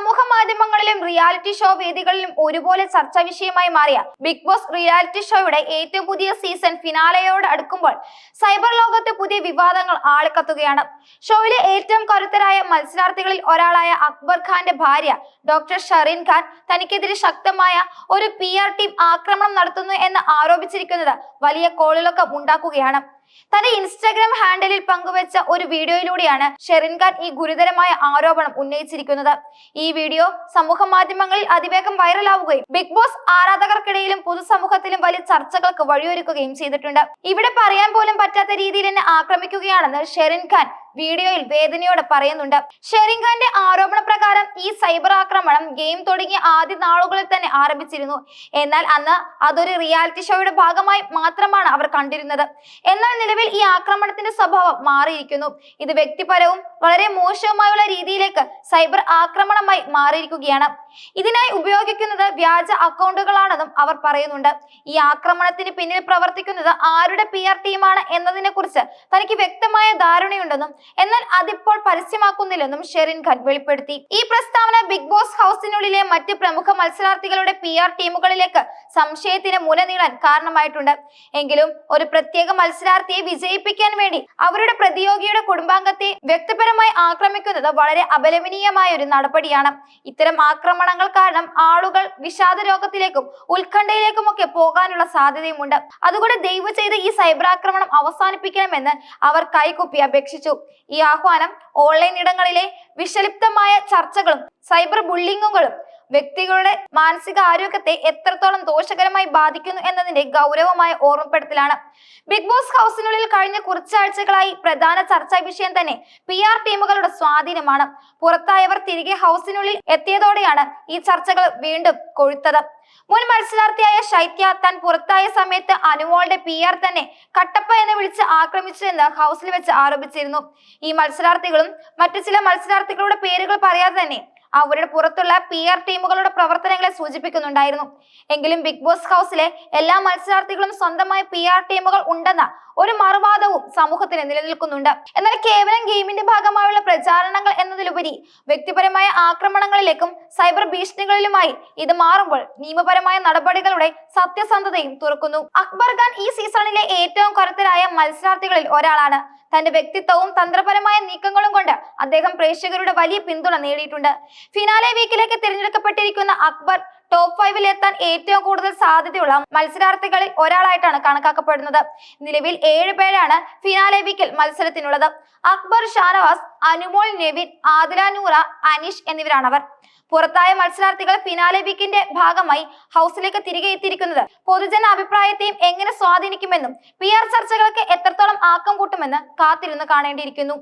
സമൂഹ മാധ്യമങ്ങളിലും reality show വേദികളിലും ഒരുപോലെ ചർച്ചാ വിഷയമായി മാറിയ ബിഗ് ബോസ് റിയാലിറ്റി ഷോയുടെ ഏറ്റവും പുതിയ സീസൺ ഫിനാലയോട് അടുക്കുമ്പോൾ സൈബർ ലോകത്ത് പുതിയ വിവാദങ്ങൾ ആളിക്കത്തുകയാണ്. ഷോയിലെ ഏറ്റവും കരുത്തരായ മത്സരാർത്ഥികളിൽ ഒരാളായ അക്ബർ ഖാന്റെ ഭാര്യ ഡോക്ടർ ഷറീൻ ഖാൻ തനിക്കെതിരെ ശക്തമായ ഒരു പി ആർ ടീം ആക്രമണം നടത്തുന്നു എന്ന് ആരോപിച്ചിരിക്കുന്നത് വലിയ കോളിലൊക്കെ ഉണ്ടാക്കുകയാണ്. തന്റെ ഇൻസ്റ്റാഗ്രാം ഹാൻഡിലിൽ പങ്കുവച്ച ഒരു വീഡിയോയിലൂടെയാണ് ഷെറിൻ ഖാൻ ഈ ഗുരുതരമായ ആരോപണം ഉന്നയിച്ചിരിക്കുന്നത്. ഈ വീഡിയോ സമൂഹ മാധ്യമങ്ങളിൽ അതിവേഗം വൈറലാവുകയും ബിഗ് ബോസ് ആരാധകർക്കിടയിലും പൊതുസമൂഹത്തിലും വലിയ ചർച്ചകൾക്ക് വഴിയൊരുക്കുകയും ചെയ്തിട്ടുണ്ട്. ഇവിടെ പറയാൻ പോലും പറ്റാത്ത രീതിയിൽ എന്നെ ആക്രമിക്കുകയാണെന്ന് ഷെറിൻ ഖാൻ വീഡിയോയിൽ വേദനയോടെ പറയുന്നുണ്ട്. ഷെറിംഗാന്റെ ആരോപണ പ്രകാരം ഈ സൈബർ ആക്രമണം ഗെയിം തുടങ്ങിയ ആദ്യ നാളുകളിൽ തന്നെ ആരംഭിച്ചിരുന്നു. എന്നാൽ അന്ന് അതൊരു റിയാലിറ്റി ഷോയുടെ ഭാഗമായി മാത്രമാണ് അവർ കണ്ടിരുന്നത്. എന്നാൽ നിലവിൽ ഈ ആക്രമണത്തിന്റെ സ്വഭാവം മാറിയിരിക്കുന്നു. ഇത് വ്യക്തിപരവും വളരെ മോശവുമായുള്ള രീതിയിലേക്ക് സൈബർ ആക്രമണമായി മാറിയിരിക്കുകയാണ്. ഇതിനായി ഉപയോഗിക്കുന്നത് വ്യാജ അക്കൗണ്ടുകളാണെന്നും അവർ പറയുന്നുണ്ട്. ഈ ആക്രമണത്തിന് പിന്നിൽ പ്രവർത്തിക്കുന്നത് ആരുടെ പി ആർ ടീമാണ് എന്നതിനെ കുറിച്ച് തനിക്ക് വ്യക്തമായ ധാരണയുണ്ടെന്നും എന്നാൽ അതിപ്പോൾ പരസ്യമാക്കുന്നില്ലെന്നും ഷെറിൻ ഖാൻ വെളിപ്പെടുത്തി. ഈ പ്രസ്താവന ബിഗ് ബോസ് ഹൗസിനുള്ളിലെ മറ്റ് പ്രമുഖ മത്സരാർത്ഥികളുടെ പി ആർ ടീമുകളിലേക്ക് സംശയത്തിന് മുല നീളാൻ കാരണമായിട്ടുണ്ട്. എങ്കിലും ഒരു പ്രത്യേക മത്സരാർത്ഥിയെ വിജയിപ്പിക്കാൻ വേണ്ടി അവരുടെ പ്രതിയോഗിയുടെ കുടുംബാംഗത്തെ വ്യക്തിപരമായി ആക്രമിക്കുന്നത് വളരെ അപലപനീയമായ ഒരു നടപടിയാണ്. ഇത്തരം ആക്രമണങ്ങൾ കാരണം ആളുകൾ വിഷാദ രോഗത്തിലേക്കും ഉത്കണ്ഠയിലേക്കും ഒക്കെ പോകാനുള്ള സാധ്യതയുമുണ്ട്. അതുകൊണ്ട് ദയവ് ചെയ്ത് ഈ സൈബർ ആക്രമണം അവസാനിപ്പിക്കണമെന്ന് അവർ കൈകൊപ്പി അപേക്ഷിച്ചു. ഈ ആഹ്വാനം ഓൺലൈൻ ഇടങ്ങളിലെ വിഷലിപ്തമായ ചർച്ചകളും സൈബർ ബുള്ളിങ്ങുകളും വ്യക്തികളുടെ മാനസിക ആരോഗ്യത്തെ എത്രത്തോളം ദോഷകരമായി ബാധിക്കുന്നു എന്നതിന്റെ ഗൗരവമായ ഓർമ്മപ്പെടുത്തലാണ്. ബിഗ് ബോസ് ഹൗസിനുള്ളിൽ കഴിഞ്ഞ കുറച്ചാഴ്ചകളായി പ്രധാന ചർച്ചാ വിഷയം തന്നെ പി ആർ ടീമുകളുടെ സ്വാധീനമാണ്. പുറത്തായവർ തിരികെ ഹൗസിനുള്ളിൽ എത്തിയതോടെയാണ് ഈ ചർച്ചകൾ വീണ്ടും കൊഴുത്തത്. മുൻ മത്സരാർത്ഥിയായ ശൈത്യ താൻ പുറത്തായ സമയത്ത് അനുമോളുടെ പി ആർ തന്നെ കട്ടപ്പ എന്ന് വിളിച്ച് ആക്രമിച്ചു എന്ന് ഹൗസിൽ വെച്ച് ആരോപിച്ചിരുന്നു. ഈ മത്സരാർത്ഥികളും മറ്റു ചില മത്സരാർത്ഥികളുടെ പേരുകൾ പറയാതെ തന്നെ അവരുടെ പുറത്തുള്ള പി ആർ ടീമുകളുടെ പ്രവർത്തനങ്ങളെ സൂചിപ്പിക്കുന്നുണ്ടായിരുന്നു. എങ്കിലും ബിഗ് ബോസ് ഹൗസിലെ എല്ലാ മത്സരാർത്ഥികളും സ്വന്തമായ പി ആർ ടീമുകൾ ഉണ്ടെന്ന ഒരു മറുവാദവും സമൂഹത്തിന് നിലനിൽക്കുന്നുണ്ട്. എന്നാൽ കേവലം ഗെയിമിന്റെ ഭാഗമായുള്ള പ്രചാരണങ്ങൾ എന്നതിലുപരി വ്യക്തിപരമായ ആക്രമണങ്ങളിലേക്കും സൈബർ ഭീഷണികളിലുമായി ഇത് മാറുമ്പോൾ നിയമപരമായ നടപടികളുടെ സത്യസന്ധതയും തുറക്കുന്നു. അക്ബർ ഖാൻ ഈ സീസണിലെ ഏറ്റവും കരുത്തരായ മത്സരാർത്ഥികളിൽ ഒരാളാണ്. തന്റെ വ്യക്തിത്വവും തന്ത്രപരമായ നീക്കങ്ങളും കൊണ്ട് അദ്ദേഹം പ്രേക്ഷകരുടെ വലിയ പിന്തുണ നേടിയിട്ടുണ്ട്. ഫിനാലെ വീക്കിലേക്ക് തിരഞ്ഞെടുക്കപ്പെട്ടിരിക്കുന്ന അക്ബർ ടോപ്പ് ഫൈവിൽ എത്താൻ ഏറ്റവും കൂടുതൽ സാധ്യതയുള്ള മത്സരാർത്ഥികളിൽ ഒരാളായിട്ടാണ് കണക്കാക്കപ്പെടുന്നത്. നിലവിൽ ഏഴ് പേരാണ് ഫിനാലെ വീക്കിൽ മത്സരത്തിനുള്ളത്. അക്ബർ ഷാനവാസ് അനുമോൾ നെവിൻ ആദില നൂറ അനീഷ് എന്നിവരാണവർ. പുറത്തായ മത്സരാർത്ഥികൾ ഫിനാലെ വീക്കിന്റെ ഭാഗമായി ഹൗസിലേക്ക് തിരികെ എത്തിയിരിക്കുന്നത്. പൊതുജന അഭിപ്രായത്തെയും എങ്ങനെ സ്വാധീനിക്കുമെന്നും പി ആർ ചർച്ചകൾക്ക് എത്രത്തോളം ആക്കം കൂട്ടുമെന്ന് കാത്തിരുന്ന് കാണേണ്ടിയിരിക്കുന്നു.